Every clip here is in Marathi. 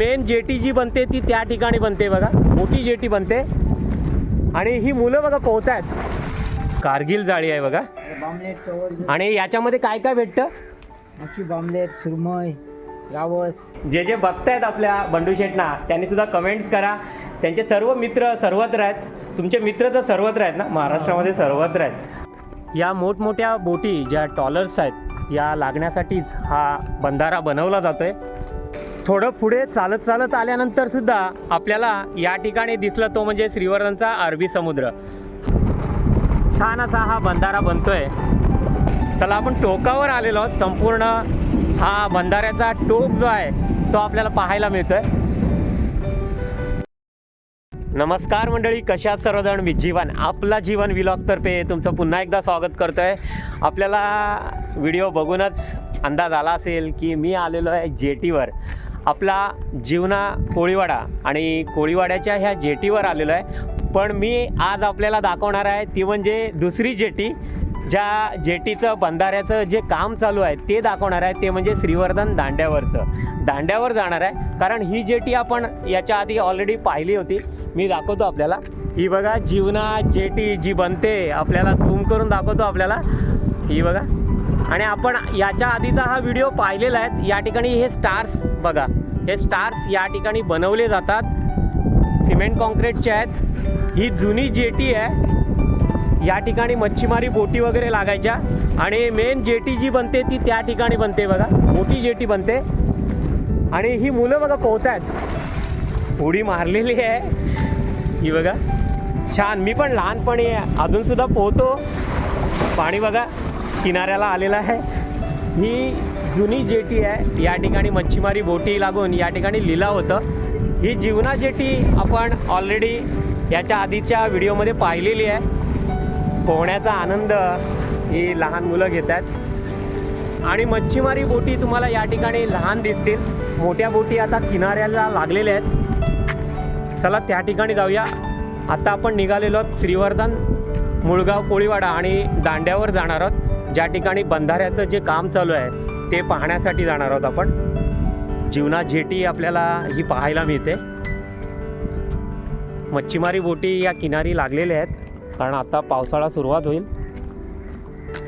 मेन जेटी जी बनते ती त्या ठिकाणी बनते बघा. मोठी जेटी बनते. आणि ही मुलं बघा पोहत आहेत कारगिल जाळी आहे बघा. आणि याच्यामध्ये काय काय भेटतं? मच्छी बामलेट सुरमई रावस. जे जे बघतायत आपल्या बंडू शेटना त्यांनी सुद्धा कमेंट्स करा. त्यांचे सर्व मित्र सर्वत्र आहेत. तुमचे मित्र तर सर्वत्र आहेत ना? महाराष्ट्रामध्ये सर्वत्र आहेत. या मोठमोठ्या बोटी ज्या टॉलर्स आहेत या लागण्यासाठीच हा बंधारा बनवला जातोय. थोडं पुढे चालत चालत आल्यानंतर सुद्धा आपल्याला या ठिकाणी दिसलं तो म्हणजे श्रीवर्धनचा अरबी समुद्र. छान असा हा बंधारा बनतोय. चला आपण टोकावर आलेलो आहोत. संपूर्ण हा बंधाऱ्याचा टोक जो आहे तो आपल्याला पाहायला मिळतोय. नमस्कार मंडळी कशा सर्वजण? मी जीवन आपला जीवन विलॉगतर्फे तुमचं पुन्हा एकदा स्वागत करतोय. आपल्याला व्हिडिओ बघूनच अंदाज आला असेल की मी आलेलो आहे जेटीवर. आपला जीवना कोळीवाडा आणि कोळीवाड्याच्या ह्या जेटीवर आलेलो आहे. पण मी आज आपल्याला दाखवणार आहे ती म्हणजे दुसरी जेटी ज्या जेटीचं बंधाऱ्याचं जे काम चालू आहे ते दाखवणार आहे ते म्हणजे श्रीवर्धन दांड्यावरचं. दांड्यावर जाणार आहे कारण ही जेटी आपण याच्या आधी ऑलरेडी पाहिली होती. मी दाखवतो आपल्याला. ही बघा जीवना जेटी जी बनते आपल्याला झूम करून दाखवतो आपल्याला. ही बघा. आणि आपण याच्या आधीचा हा व्हिडिओ पाहिलेला आहे या ठिकाणी हे स्टार्स बघा. हे स्टार्स या ठिकाणी बनवले जातात. सिमेंट कॉन्क्रीटचे आहेत. ही जुनी जेटी आहे. या ठिकाणी मच्छीमारी बोटी वगैरे लागायच्या. आणि मेन जेटी जी बनते ती त्या ठिकाणी बनते बघा. मोठी जेटी बनते. आणि ही मुलं बघा पोहत आहेत उडी मारलेली आहे. ही बघा. छान. मी पण लहानपणी अजूनसुद्धा पोहतो. पाणी बघा किनाऱ्याला आलेलं आहे. ही जुनी जेटी आहे. या ठिकाणी मच्छीमारी बोटी लागून या ठिकाणी लिलाव होतं. ही जीवना जेटी आपण ऑलरेडी याच्या आधीच्या व्हिडिओमध्ये पाहिलेली आहे. पोहण्याचा आनंद ही लहान मुलं घेत आहेत आणि मच्छीमारी बोटी तुम्हाला या ठिकाणी लहान दिसतील. मोठ्या बोटी आता किनाऱ्याला लागलेल्या आहेत. चला त्या ठिकाणी जाऊया. आता आपण निघालेलो आहोत श्रीवर्धन मुळगाव कोळीवाडा आणि दांड्यावर जाणार आहोत. ज्या ठिकाणी बंधाऱ्याचं जे काम चालू आहे. ते पाहण्यासाठी जाणार आहोत आपण. जीवना झेटी आपल्याला ही पाहायला मिळते. मच्छीमारी बोटी या किनारी लागलेल्या आहेत कारण आता पावसाळा सुरुवात होईल.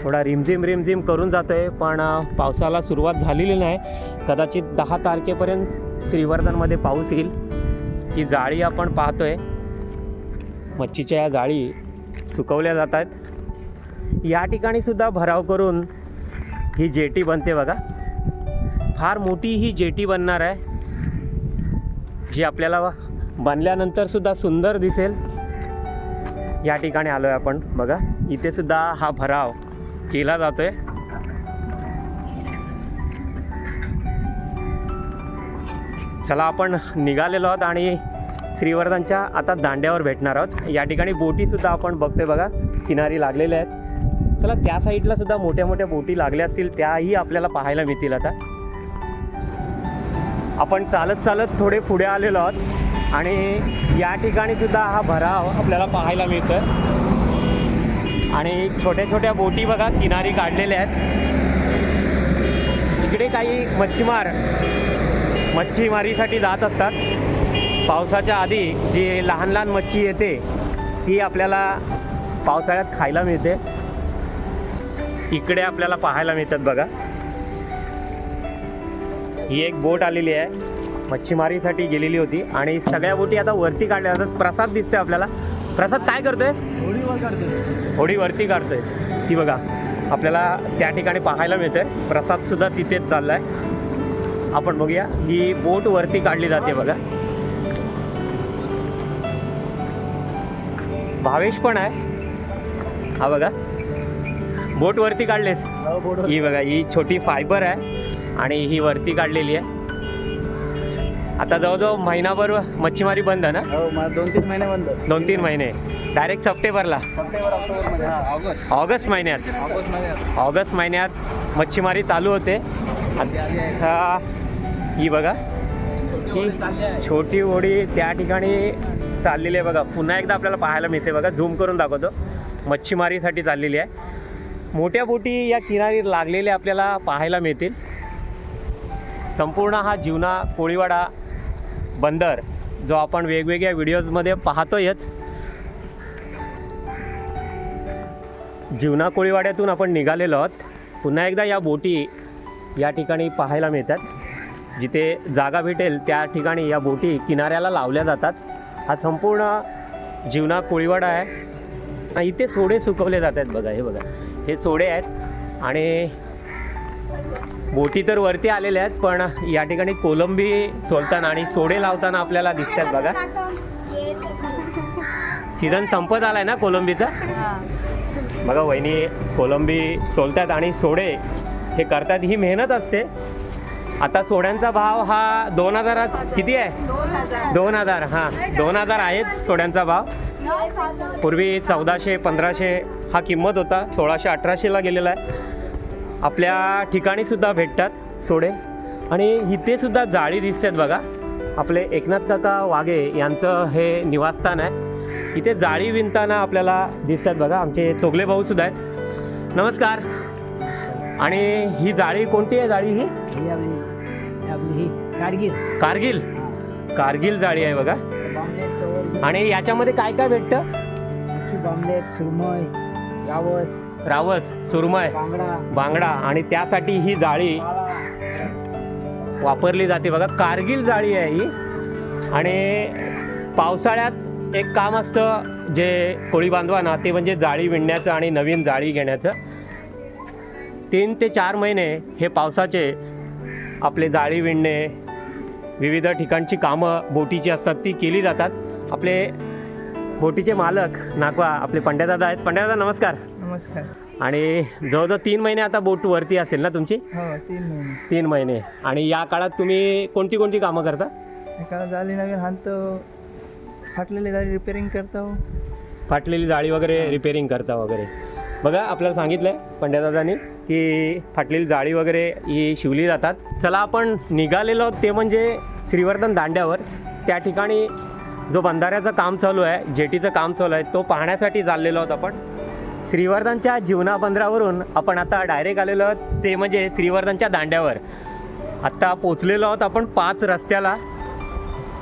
थोडा रिमझिम रिमझिम करून जातो आहे पण पावसाला सुरुवात झालेली नाही. कदाचित दहा तारखेपर्यंत श्रीवर्धनमध्ये पाऊस येईल. ही जाळी आपण पाहतो आहे मच्छीच्या या जाळी सुकवल्या जात आहेत. या ठिकाणीसुद्धा भराव करून ही जेटी बनते बघा. फार मोठी ही जेटी बनणार आहे. जी आपल्याला बनल्यानंतर सुद्धा सुंदर दिसेल. या ठिकाणी आलो आहे आपण बघा. इथे सुद्धा हा भराव केला जातो आहे चला आपण निघालेलो आहोत आणि श्रीवर्धनच्या आता दांड्यावर भेटणार आहोत. या ठिकाणी बोटीसुद्धा आपण बघतोय बघा. किनारी लागलेल्या आहेत. चला त्या साईडला सुद्धा मोठ्या मोठ्या बोटी लागल्या असतील त्याही आपल्याला पाहायला मिळतील आता. आपण चालत चालत थोडे पुढे आलेलो आहोत आणि या ठिकाणी सुद्धा हा भराव आपल्याला पाहायला मिळतो आणि छोट्या छोट्या बोटी बघा किनारी काढलेल्या आहेत. इकडे काही मच्छीमार मच्छीमारीसाठी जात असतात. पावसाच्या आधी जी लहान लहान मच्छी येते ती आपल्याला पावसाळ्यात खायला मिळते. इकडे आपल्याला पाहायला मिळतात बघा. ही एक बोट आलेली आहे. मच्छीमारीसाठी गेलेली होती आणि सगळ्या बोटी आता वरती काढल्या जातात. प्रसाद दिसते आपल्याला. प्रसाद काय करतोयस? होडी वरती काढतोयस. ती बघा आपल्याला त्या ठिकाणी पाहायला मिळतंय. प्रसादसुद्धा तिथेच चालला आहे आपण बघूया ही बोट वरती काढली जाते बघा. भावेश पण आहे. हा बघा. बोट वरती काढलेस. ही बघा ही छोटी फायबर आहे आणि ही वरती काढलेली आहे. आता जवळजवळ महिनाभर मच्छीमारी बंद आहे ना? हो दोन तीन महिने बंद. दोन तीन महिने. डायरेक्ट सप्टेंबरला. सप्टेंबर ऑक्टोबरमध्ये ऑगस्ट. ऑगस्ट महिन्यात. ऑगस्ट महिन्यात. ऑगस्ट महिन्यात मच्छीमारी चालू होते. आता ही बघा ही छोटी होडी त्या ठिकाणी चाललेली आहे बघा. पुन्हा एकदा आपल्याला पाहायला मिळते बघा. झूम करून दाखवतो. मच्छीमारीसाठी चाललेली आहे. मोठ्या बोटी या किनारी लागलेले आपल्याला पाहायला मिळतील. संपूर्ण हा जीवना कोळीवाडा बंदर जो आपण वेगवेगळ्या व्हिडिओजमध्ये पाहतोयच. जीवना कोळीवाड्यातून आपण निघालेलो आहोत. पुन्हा एकदा या बोटी या ठिकाणी पाहायला मिळतात. जिथे जागा भेटेल त्या ठिकाणी या बोटी किनाऱ्याला लावल्या जातात. हा संपूर्ण जीवना कोळीवाडा आहे. आणि इथे सोडे सुकवले जात आहेत बघा हे बघा. हे सोडे आहेत. आणि बोटी तर वरती आलेल्या आहेत पण या ठिकाणी कोलंबी सोलताना आणि सोडे लावताना आपल्याला दिसतात बघा. सीझन संपत आलाय ना कोलंबीचा? बघा वहिनी कोलंबी सोलतात आणि सोडे हे करतात. ही मेहनत असते. आता सोड्यांचा भाव हा दोन हजारात किती आहे? दोन हजार हां. दोन हजार आहेत सोड्यांचा भाव. पूर्वी चौदाशे पंधराशे हा किंमत होता सोळाशे अठराशेला गेलेला आहे. आपल्या ठिकाणी सुद्धा भेटतात सोडे. आणि इथे सुद्धा जाळी दिसतात बघा. आपले एकनाथ काका वाघे यांचं हे निवासस्थान आहे. इथे जाळी विणताना आपल्याला दिसतात बघा. आमचे चोगले भाऊ सुद्धा आहेत. नमस्कार. आणि ही जाळी कोणती आहे जाळी ही? कारगिल. कारगिल. कारगिल जाळी आहे बघा. आणि याच्यामध्ये काय काय भेटतं? सुरमई. रावस. रावस सुरमय बांगडा. बांगडा. आणि त्यासाठी ही जाळी वापरली जाते. बघा कारगिल जाळी आहे ही. आणि पावसाळ्यात एक काम असतं जे कोळी बांधवांना ते म्हणजे जाळी विणण्याचं आणि नवीन जाळी घेण्याचं. तीन ते चार महिने हे पावसाचे आपले जाळी विणणे विविध ठिकाणची कामं बोटीची असतात ती केली जातात. आपले बोटीचे मालक नागवा आपले पंड्यादादा आहेत. पंड्यादादा नमस्कार. नमस्कार. आणि जवळजवळ तीन महिने आता बोट वरती असेल ना तुमची? हो तीन महिने. तीन महिने. आणि या काळात तुम्ही कोणती कोणती कामं करता? एका जाळी नवीन हाणतो फाटलेली जाळी रिपेअरिंग करतो. फाटलेली जाळी वगैरे रिपेअरिंग करता वगैरे. बघा आपल्याला सांगितलं पंड्यादादांनी की फाटलेली जाळी वगैरे ही शिवली जातात. चला आपण निघालेलो आहोत ते म्हणजे श्रीवर्धन दांड्यावर. त्या ठिकाणी जो बंधाऱ्याचं काम चालू आहे जेटीचं काम चालू आहे तो पाहण्यासाठी चाललेलो आहोत आपण. श्रीवर्धनच्या जीवना बंदरावरून आपण आता डायरेक्ट आलेलो आहोत. ते म्हणजे श्रीवर्धनच्या दांड्यावर. आत्ता पोचलेलो आहोत आपण पाच रस्त्याला.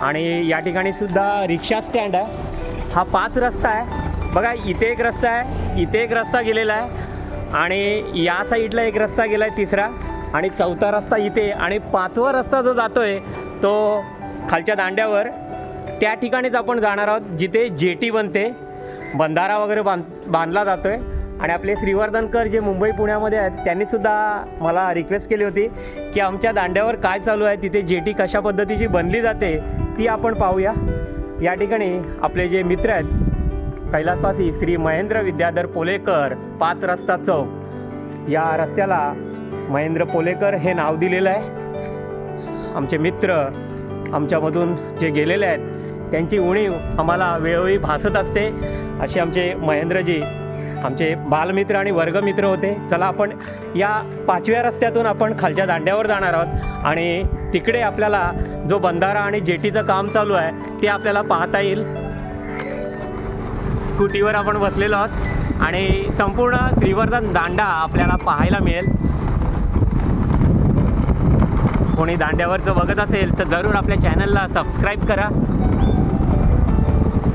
आणि या ठिकाणी सुद्धा रिक्षा स्टँड आहे. हा पाच रस्ता आहे. बघा इथे एक रस्ता आहे इथे एक रस्ता गेलेला आहे. आणि या साईडला एक रस्ता गेला आहे तिसरा. आणि चौथा रस्ता इथे. आणि पाचवा रस्ता जो जातो आहे तो खालच्या दांड्यावर. त्या ठिकाणीच आपण जाणार आहोत जिथे जेटी बनते. बंधारा वगैरे बांध बांधला जातो आहे आणि आपले श्रीवर्धनकर जे मुंबई पुण्यामध्ये आहेत त्यांनीसुद्धा मला रिक्वेस्ट केली होती की आमच्या दांड्यावर काय चालू आहे तिथे जेटी कशा पद्धतीची बनली जाते ती आपण पाहूया. या ठिकाणी आपले जे मित्र आहेत कैलासवासी श्री महेंद्र विद्याधर पोलेकर पाच रस्ता चौक. या रस्त्याला महेंद्र पोलेकर हे नाव दिलेलं आहे. आमचे मित्र आमच्यामधून जे गेलेले आहेत त्यांची उणीव आम्हाला वेळोवेळी भासत असते. असे आमचे महेंद्रजी आमचे बालमित्र आणि वर्गमित्र होते. चला आपण या पाचव्या रस्त्यातून आपण खालच्या दांड्यावर जाणार आहोत आणि तिकडे आपल्याला जो बंधारा आणि जेटीचं काम चालू आहे ते आपल्याला पाहता येईल. स्कूटीवर आपण बसलेलो आहोत आणि संपूर्ण श्रीवर्धन दांडा आपल्याला पाहायला मिळेल. कोणी दांड्यावरचं बघत असेल तर जरूर आपल्या चॅनलला सबस्क्राईब करा.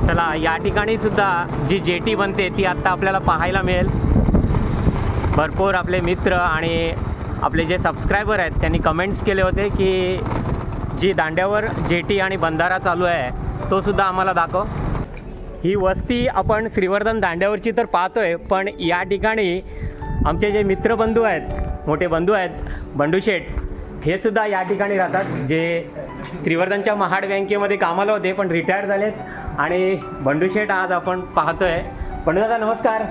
चला या ठिकाणी सुद्धा जी जेटी बनते ती आत्ता आपल्याला पाहायला मिळेल. भरपूर आपले मित्र आणि आपले जे सबस्क्रायबर आहेत त्यांनी कमेंट्स केले होते की जी दांड्यावर जेटी आणि बंधारा चालू आहे तो सुद्धा आम्हाला दाखव. ही वस्ती आपण श्रीवर्धन दांड्यावरची तर पाहतोय पण या ठिकाणी आमचे जे मित्रबंधू आहेत मोठे बंधू आहेत बंडूशेठ हे सुद्धा या ठिकाणी राहतात जे श्रीवर्धनच्या महाड बँकेमध्ये कामाला होते पण रिटायर्ड झालेत. आणि बंडूशेठ आज आपण पाहतोय. दादा नमस्कार.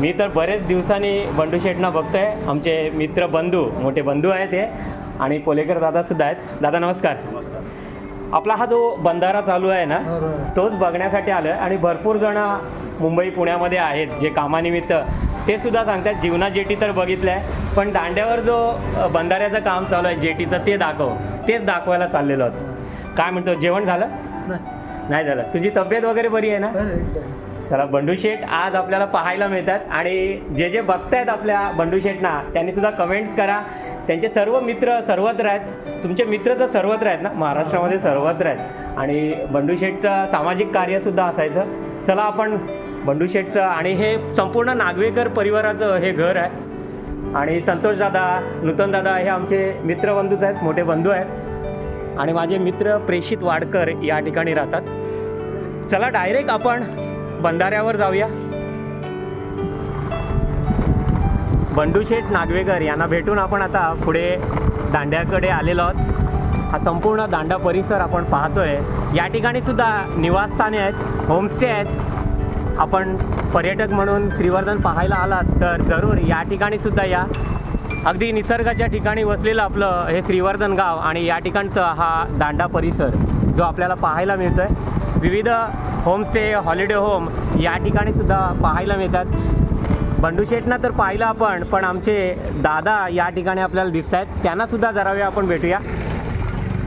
मी तर बरेच दिवसांनी बंडूशेठना बघतोय. आमचे मित्र बंधू मोठे बंधू आहेत ते आणि पोलेकर दादा सुद्धा आहेत. दादा नमस्कार. नमस्कार. आपला हा जो बंधारा चालू आहे ना तोच बघण्यासाठी आलो आणि भरपूर जण मुंबई पुण्यामध्ये आहेत जे कामानिमित्त. ते सुद्धा सांगतात जीवना जेटी तर बघितलं आहे पण दांड्यावर जो बंधाऱ्याचं काम चालू आहे जेटीचं ते दाखव. तेच दाखवायला चाललेलो आहोत. काय म्हणतो जेवण झालं? नाही. झालं. तुझी तब्येत वगैरे बरी आहे ना? चला बंडू शेठ आज आपल्याला पाहायला मिळतात आणि जे जे बघतायत आपल्या बंडू शेठना त्यांनी सुद्धा कमेंट्स करा. त्यांचे सर्व मित्र सर्वत्र आहेत. तुमचे मित्र तर सर्वत्र आहेत ना? महाराष्ट्रामध्ये सर्वत्र आहेत. आणि बंडू शेठचं सामाजिक कार्यसुद्धा असायचं. चला आपण बंडू शेठचं आणि हे संपूर्ण नागवेकर परिवाराचं हे घर आहे. आणि संतोष दादा नूतन दादा हे आमचे मित्रबंधूच आहेत मोठे बंधू आहेत. आणि माझे मित्र प्रेषित वाडकर या ठिकाणी राहतात. चला डायरेक्ट आपण बंधाऱ्यावर जाऊया. बंडू शेठ नागवेकर यांना भेटून आपण आता पुढे दांड्याकडे आलेलो आहोत. हा संपूर्ण दांडा परिसर आपण पाहतोय. या ठिकाणी सुद्धा निवासस्थाने आहेत होमस्टे आहेत. आपण पर्यटक म्हणून श्रीवर्धन पाहायला आलात तर जरूर या ठिकाणी सुद्धा या. अगदी निसर्गाच्या ठिकाणी वसलेलं आपलं हे श्रीवर्धन गाव आणि या ठिकाणचं हा दांडा परिसर जो आपल्याला पाहायला मिळतोय. विविध होमस्टे हॉलिडे होम या ठिकाणी सुद्धा पाहायला मिळतात. बंडू शेटना तर पाहिलं आपण पण आमचे दादा या ठिकाणी आपल्याला दिसत आहेत त्यांना सुद्धा जरा वेळ आपण भेटूया.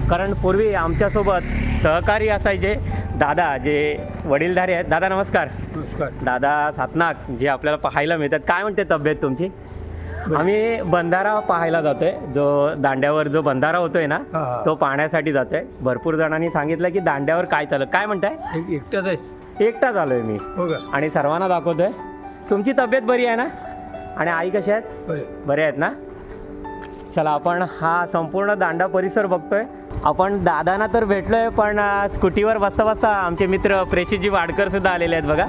कारण पूर्वी आमच्यासोबत सहकारी असायचे. दादा जे वडीलधारी आहेत. दादा नमस्कार. नमस्कार. दादा सातनाक जे आपल्याला पाहायला मिळतात. काय म्हणते तब्येत तुमची? आम्ही बंधारा पाहायला जातोय. जो दांड्यावर जो बंधारा होतोय ना. तो पाहण्यासाठी जातोय. भरपूर जणांनी सांगितलं की दांड्यावर काय चाललं? काय म्हणताय? एक एकटाच आहेस. एकटा झालोय मी. हो आणि सर्वांना दाखवतोय. तुमची तब्येत बरी आहे ना? आणि आई कशा आहेत? बरे आहेत ना? चला आपण हा संपूर्ण दांडा परिसर बघतोय. आपण दादांना तर भेटलोय पण स्कूटीवर बसता बसता आमचे मित्र प्रेषितजी वाडकर सुद्धा आलेले आहेत बघा.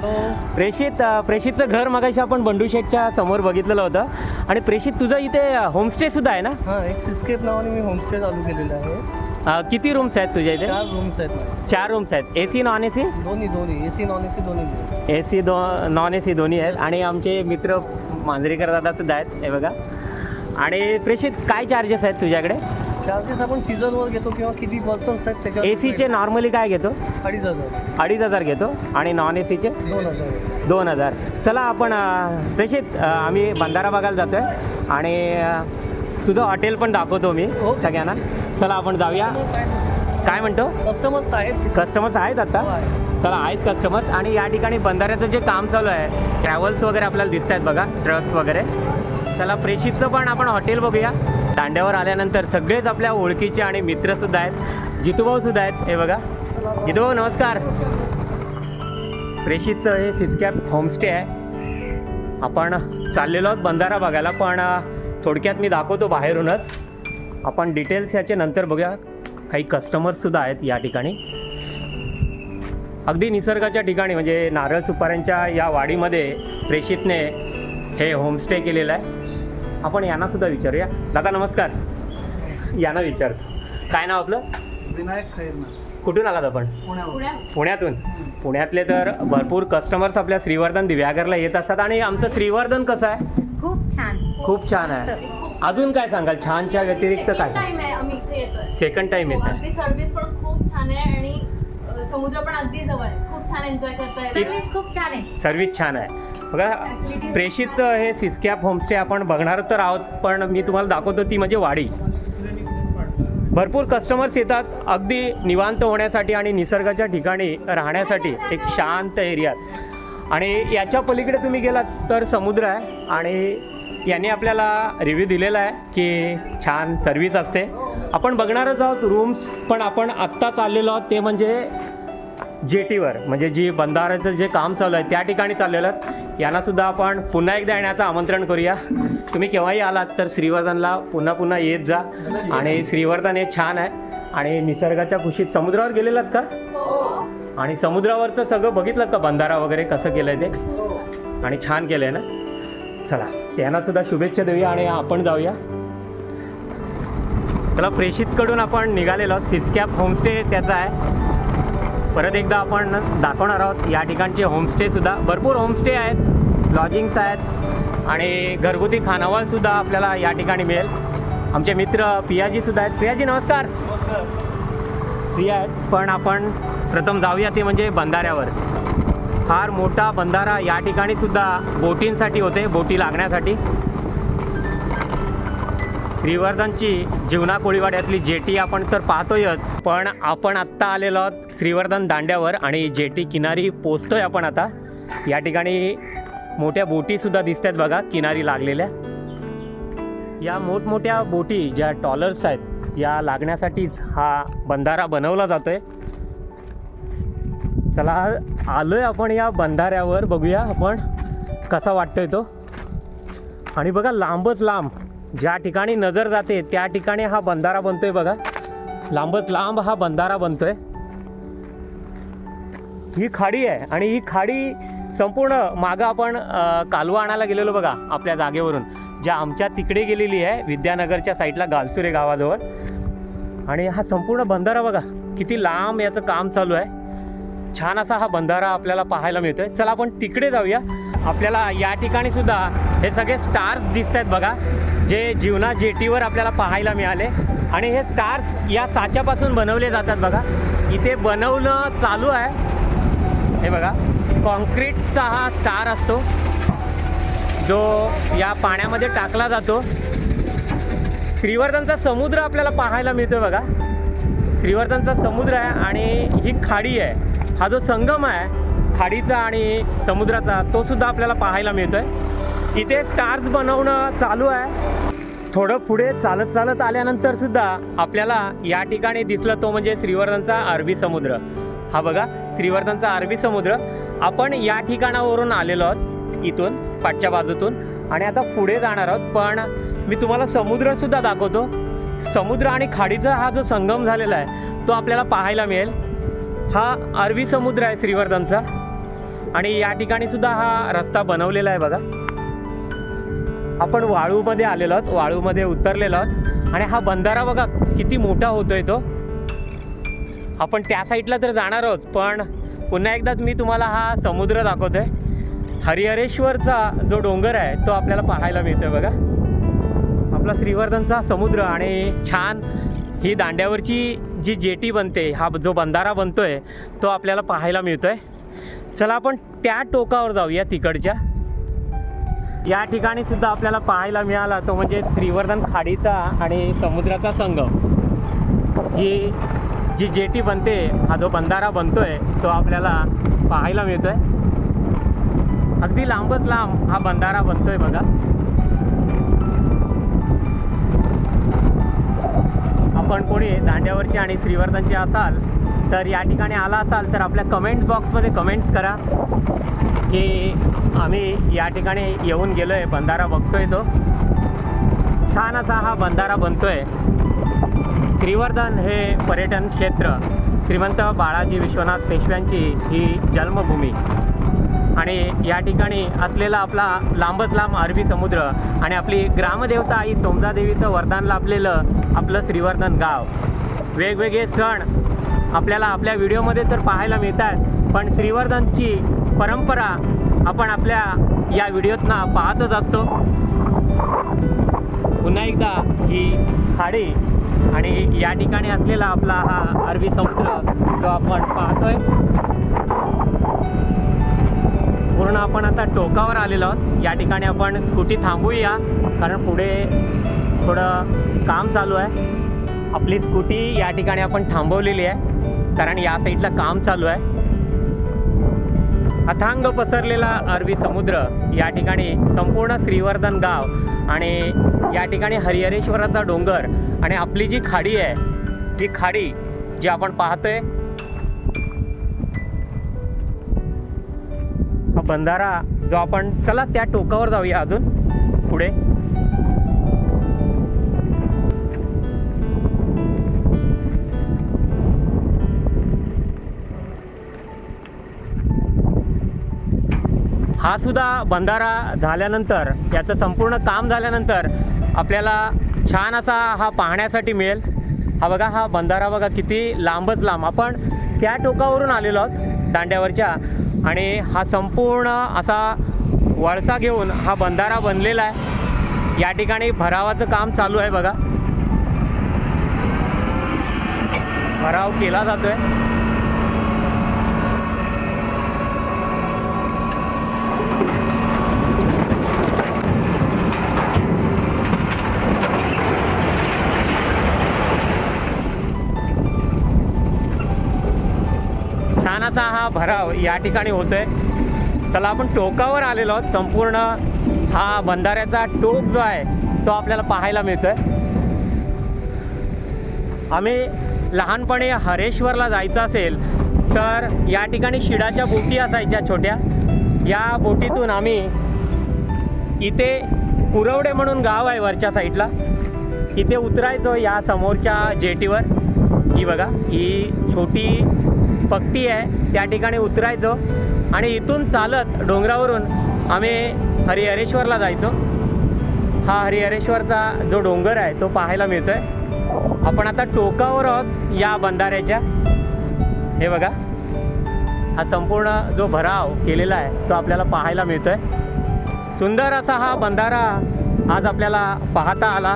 प्रेषित प्रेषितचं घर मगाशी आपण बंडू शेठच्या समोर बघितलेलं होतं. आणि प्रेषित तुझं इथे होमस्टे सुद्धा आहे ना? हां एक सिस्केप नावाने मी होमस्टे चालू केलेलं आहे. अ, किती रूम्स आहेत तुझ्या इथे? चार रूम्स आहेत. चार रूम्स आहेत. A C non A C दोन्ही दोन्ही. A C non A C दोन्ही. मिळून. ए सी दो नॉन ए सी दोन्ही आहेत. आणि आमचे मित्र मांजरेकर दादा सुद्धा आहेत. हे बघा. आणि प्रेषित काय चार्जेस आहेत तुझ्याकडे? चार्जेस आपण सीझनवर घेतो किंवा किती पर्सन्स आहेत ए सीचे नॉर्मली काय घेतो? अडीच हजार. अडीच हजार घेतो आणि नॉन ए सीचे दोन हजार. दोन हजार. चला आपण अ, प्रेषित अ, आम्ही बंधारा बघायला जातोय. आणि अ, तुझं हॉटेल पण दाखवतो मी ओके. सगळ्यांना. चला आपण जाऊया. काय म्हणतो? कस्टमर्स आहेत. तिथे. कस्टमर्स आहेत आता? हो, आहे. चला आहेत कस्टमर्स आणि या ठिकाणी बंधाऱ्याचं जे काम चालू आहे ट्रॅव्हल्स वगैरे आपल्याला दिसत आहेत बघा ट्रक्स वगैरे. चला प्रेषितचं पण आपण हॉटेल बघूया. दांड्यावर आल्यानंतर सगळेच आपल्या ओळखीचे आणि मित्रसुद्धा आहेत. जितूभाऊ सुद्धा आहेत. हे बघा. जितूभाऊ नमस्कार. प्रेषितचं हे सिस्कॅप होमस्टे आहे. आपण चाललेलो आहोत बंधारा बघायला पण थोडक्यात मी दाखवतो बाहेरूनच. आपण डिटेल्स याचे नंतर बघूया. काही कस्टमर्ससुद्धा आहेत या ठिकाणी. अगदी निसर्गाच्या ठिकाणी म्हणजे नारळ सुपाऱ्यांच्या या वाडीमध्ये प्रेषितने हे होमस्टे केलेलं आहे. आपण यांना सुद्धा विचारूया. दादा नमस्कार. यांना विचारतो. काय नाव आपलं? विनायक खैरनार. कुठून आलात आपण? पुण्यातून. पुण्यातले तर भरपूर कस्टमर्स आपल्या श्रीवर्धन दिव्यागरला येत असतात आणि आमचं श्रीवर्धन कसं आहे? खूप छान. खूप छान आहे. अजून काय सांगाल? छानच्या व्यतिरिक्त काय टाइम आहे आम्ही इथे येतोय. सेकंड टाइम हो, येत आहे. अगदी सर्व्हिस पण खूप छान आहे आणि समुद्र पण अगदी जवळ आहे. खूप छान एन्जॉय करता येईल सर्व्हिस खूप छान आहे सर्विस छान आहे. बघा प्रेषितचं हे सिस्कॅप होमस्टे आपण बघणार तर आहोत पण मी तुम्हाला दाखवतो ती म्हणजे वाडी. भरपूर कस्टमर्स येतात अगदी निवांत होण्यासाठी आणि निसर्गाच्या ठिकाणी राहण्यासाठी एक शांत एरियात आणि याच्या पलीकडे तुम्ही गेलात तर समुद्र आहे आणि याने आपल्याला रिव्ह्यू दिलेला आहे की छान सर्विस असते. आपण बघणारच आहोत रूम्स पण आपण आत्ता चाललेलो आहोत ते म्हणजे जेटीवर म्हणजे जी बंधाऱ्याचं जे काम चालू आहे त्या ठिकाणी चाललेलं यांनासुद्धा आपण पुन्हा एकदा येण्याचं आमंत्रण करूया. तुम्ही केव्हाही आलात तर श्रीवर्धनला पुन्हा पुन्हा येत जा. आणि श्रीवर्धन हे छान आहे. आणि निसर्गाच्या खुशीत समुद्रावर गेलेलात का? आणि समुद्रावरचं सगळं बघितलं का? बंधारा वगैरे कसं केलं आहे ते? आणि छान केलं आहे ना? चला त्यांनासुद्धा शुभेच्छा देऊया आणि आपण जाऊया. चला प्रेषितकडून आपण निघालेलो सिस्कॅप होमस्टे त्याचा आहे. परत एकदा आपण दाखवणार आहोत. या ठिकाणचे होमस्टेसुद्धा भरपूर होमस्टे आहेत. लॉजिंग्स आहेत. आणि घरगुती खानावळसुद्धा आपल्याला या ठिकाणी मिळेल. आमचे मित्र पियाजीसुद्धा आहेत. पियाजी नमस्कार. प्रिया आहेत पण आपण प्रथम जाऊया ते म्हणजे बंधाऱ्यावर. फार मोठा बंधारा या ठिकाणीसुद्धा बोटींसाठी होते बोटी लागण्यासाठी. श्रीवर्धनची जीवना कोळीवाड्यातली जेटी आपण तर पाहतोयच पण आपण आत्ता आलेलो आहोत श्रीवर्धन दांड्यावर आणि जेटी किनारी पोचतोय आपण आता. या ठिकाणी मोठ्या बोटीसुद्धा दिसत आहेत बघा किनारी लागलेल्या. या मोठमोठ्या बोटी ज्या टॉलर्स आहेत या लागण्यासाठीच हा बंधारा बनवला जातो आहे चला आलोय आपण या बंधाऱ्यावर बघूया आपण कसा वाटतोय तो. आणि बघा लांबच लांब. ज्या ठिकाणी नजर जाते त्या ठिकाणी हा बंधारा बनतोय बघा. लांबच लांब हा बंधारा बनतोय. ही खाडी आहे आणि ही खाडी संपूर्ण मागं आपण कालवा आणायला गेलेलो बघा आपल्या जागेवरून. ज्या आमच्या तिकडे गेलेली आहे विद्यानगरच्या साईडला गालसुरे गावाजवळ. आणि हा संपूर्ण बंधारा बघा किती लांब याचं काम चालू आहे. छान असा हा बंधारा आपल्याला पाहायला मिळतोय. चला आपण तिकडे जाऊया. आपल्याला या ठिकाणी सुद्धा हे सगळे स्टार्स दिसत आहेत बघा. जे जीवना जेटीवर आपल्याला पाहायला मिळाले. आणि हे स्टार्स या साच्यापासून बनवले जातात बघा. इथे बनवलं चालू आहे. हे बघा कॉन्क्रीटचा हा स्टार असतो. जो या पाण्यामध्ये टाकला जातो. श्रीवर्धनचा समुद्र आपल्याला पाहायला मिळतो बघा. श्रीवर्धनचा समुद्र आहे आणि ही खाडी आहे. हा जो संगम आहे खाडीचा आणि समुद्राचा तो सुद्धा आपल्याला पाहायला मिळतो आहे इथे स्टार्स बनवणं चालू आहे. थोडं पुढे चालत चालत आल्यानंतर सुद्धा आपल्याला या ठिकाणी दिसलं तो म्हणजे श्रीवर्धनचा अरबी समुद्र. हा बघा श्रीवर्धनचा अरबी समुद्र. आपण या ठिकाणावरून आलेलो आहोत इथून पाठच्या बाजूतून. आणि आता पुढे जाणार आहोत पण मी तुम्हाला समुद्रसुद्धा दाखवतो. समुद्र आणि खाडीचा हा जो संगम झालेला आहे तो आपल्याला पाहायला मिळेल. हा अरबी समुद्र आहे श्रीवर्धनचा. आणि या ठिकाणी सुद्धा हा रस्ता बनवलेला आहे बघा. आपण वाळूमध्ये आलेलो आहोत वाळूमध्ये उतरलेलो आहोत. आणि हा बंधारा बघा किती मोठा होतोय तो. आपण त्या साईडला तर जाणार आहोत पण पुन्हा एकदा मी तुम्हाला हा समुद्र दाखवतोय. हरिहरेश्वरचा जो डोंगर आहे तो आपल्याला पाहायला मिळतोय बघा. आपला श्रीवर्धनचा समुद्र आणि छान ही दांड्यावरची जी जेटी बनते हा जो बंधारा बनतोय तो आपल्याला पाहायला मिळतोय. चला आपण त्या टोकावर जाऊया तिकडच्या. या ठिकाणी सुद्धा आपल्याला पाहायला मिळाला तो म्हणजे श्रीवर्धन खाडीचा आणि समुद्राचा संगम ही जी जेटी बनते हा जो बंधारा बनतोय तो आपल्याला पाहायला मिळतोय. अगदी लांबच लांब हा बंधारा बनतोय बघा. आपण कोणी दांड्यावरचे आणि श्रीवर्धनचे असाल तर या ठिकाणी आला असाल तर आपल्या कमेंट बॉक्समध्ये कमेंट्स करा की आम्ही या ठिकाणी येऊन गेलो आहे बंधारा बघतोय तो. छान असा हा बंधारा बनतोय. श्रीवर्धन हे पर्यटन क्षेत्र श्रीमंत बाळाजी विश्वनाथ पेशव्यांची ही जन्मभूमी. आणि या ठिकाणी असलेला आपला लांबच लांब अरबी समुद्र आणि आपली ग्रामदेवता आई सोमदादेवीचं वरदान लाभलेलं आपलं श्रीवर्धन गाव. वेगवेगळे सण आपल्याला आपल्या व्हिडिओमध्ये तर पाहायला मिळतात पण श्रीवर्धनची परंपरा आपण आपल्या या व्हिडिओतना पाहतच असतो. पुन्हा एकदा ही खाडी आणि या ठिकाणी असलेला आपला हा अरबी समुद्र जो आपण पाहतोय. पूर्ण आपण आता टोकावर आलेलो आहोत. या ठिकाणी आपण स्कूटी थांबूया कारण पुढे थोडं काम चालू आहे. आपली स्कूटी या ठिकाणी आपण थांबवलेली आहे. कारण या साईडला काम चालू आहे. अथांग पसरलेला अरबी समुद्र या ठिकाणी संपूर्ण श्रीवर्धन गाव आणि या ठिकाणी हरिहरेश्वराचा डोंगर आणि आपली जी खाडी आहे ही खाडी जी आपण पाहतोय. बंधारा जो आपण चला त्या टोकावर जाऊया अजून पुढे. हा सुद्धा बंधारा झाल्यानंतर याचं संपूर्ण काम झाल्यानंतर आपल्याला छान असा हा पाहण्यासाठी मिळेल. हा बघा हा बंधारा बघा किती लांबच लांब. आपण त्या टोकावरून आलेलो आहोत दांड्यावरच्या आणि हा संपूर्ण असा वळसा घेऊन हा बंधारा बनलेला आहे. या ठिकाणी भरावाचं काम चालू आहे बघा. भराव केला जातो आहे भराव या ठिकाणी होतोय. चला आपण टोकावर आलेलो आहोत. संपूर्ण हा बंधाऱ्याचा टोक जो आहे तो आपल्याला पाहायला मिळतोय. आम्ही लहानपणी हरेश्वरला जायचं असेल तर या ठिकाणी शिडाच्या बोटी असायच्या छोट्या. या बोटीतून आम्ही इथे कुरवडे म्हणून गाव आहे वरच्या साईडला. इथे उतरायचो या समोरच्या जेटीवर. ही बघा ही छोटी पट्टी आहे. त्या ठिकाणी उतरायचो. आणि इथून चालत डोंगरावरून आम्ही हरिहरेश्वरला जायचो. हा हरिहरेश्वरचा जो डोंगर आहे तो पाहायला मिळतो आहे आपण आता टोकावर आहोत या बंधाऱ्याच्या. हे बघा. हा संपूर्ण जो भराव केलेला आहे तो आपल्याला पाहायला मिळतो आहे सुंदर असा हा बंधारा आज आपल्याला पाहता आला.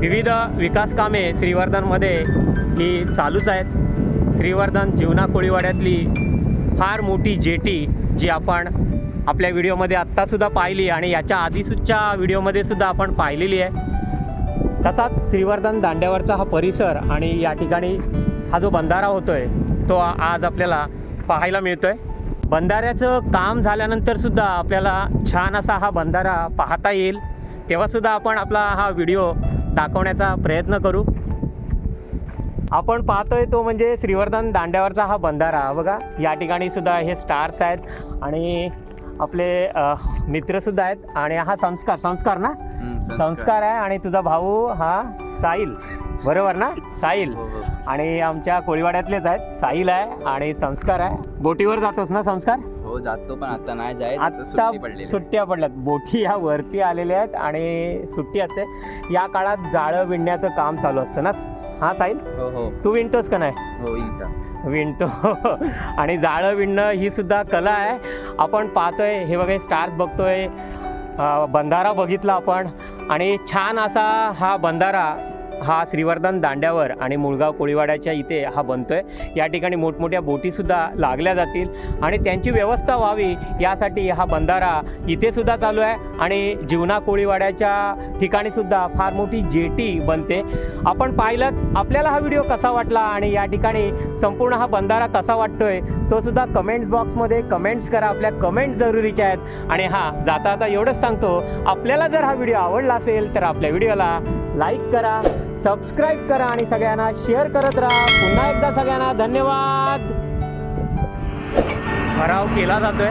विविध विकास कामे श्रीवर्धनमध्ये ही चालूच आहेत. श्रीवर्धन जीवना कोळीवाड्यातली फार मोठी जेटी जी आपण आपल्या व्हिडिओमध्ये आत्तासुद्धा पाहिली आणि याच्या आधीच्या व्हिडिओमध्ये सुद्धा आपण पाहिलेली आहे. तसाच श्रीवर्धन दांड्यावरचा हा परिसर आणि या ठिकाणी हा जो बंधारा होतोय तो आज आपल्याला पाहायला मिळतोय. बंधाऱ्याचं काम झाल्यानंतरसुद्धा आपल्याला छान असा हा बंधारा पाहता येईल. तेव्हासुद्धा आपण आपला हा व्हिडिओ दाखवण्याचा प्रयत्न करू. आपण पाहतोय तो म्हणजे श्रीवर्धन दांड्यावरचा हा बंधारा. बघा या ठिकाणी सुद्धा हे स्टार्स आहेत आणि आपले मित्रसुद्धा आहेत आणि हा संस्कार संस्कार ना? संस्कार. आहे आणि तुझा भाऊ हा साहिल. बरोबर ना? साहिल. हो, आणि आमच्या कोळीवाड्यातलेच आहेत. साहिल आहे आणि संस्कार आहे. बोटीवर जातोस ना संस्कार? हो जातो पण आता नाही जायत आता सुट्ट्या पडल्यात. बोटी ह्या वरती आलेल्या आहेत आणि सुट्टी असते. या काळात जाळं विणण्याचं काम चालू असतं ना? हा साहिल? हो हो. तू विणतोस का नाही? हो विणतो. आणि जाळं विणणं ही सुद्धा कला आहे. आपण पाहतोय हे बघा स्टार्स बघतोय. बंधारा बघितला आपण. आणि छान असा हा बंधारा हा श्रीवर्धन दांड्यावर आणि मुळगाव कोळीवाड्याच्या इथे हा बनतोय. या ठिकाणी मोठमोठ्या बोटीसुद्धा लागल्या जातील आणि त्यांची व्यवस्था व्हावी यासाठी हा बंधारा इथेसुद्धा चालू आहे आणि जीवना कोळीवाड्याच्या ठिकाणीसुद्धा फार मोठी जेटी बनते. आपण पाहिलं आपल्याला हा व्हिडिओ कसा वाटला आणि या ठिकाणी संपूर्ण हा बंधारा कसा वाटतोय तो सुद्धा कमेंट्स बॉक्समध्ये कमेंट्स करा आपल्या कमेंट्स जरुरीच्या आहेत. आणि हा जाता आता एवढंच सांगतो आपल्याला जर हा व्हिडिओ आवडला असेल तर आपल्या व्हिडिओला लाईक करा सबस्क्राईब करा आणि सगळ्यांना शेअर करत राहा. पुन्हा एकदा सगळ्यांना धन्यवाद. भराव केला जातोय.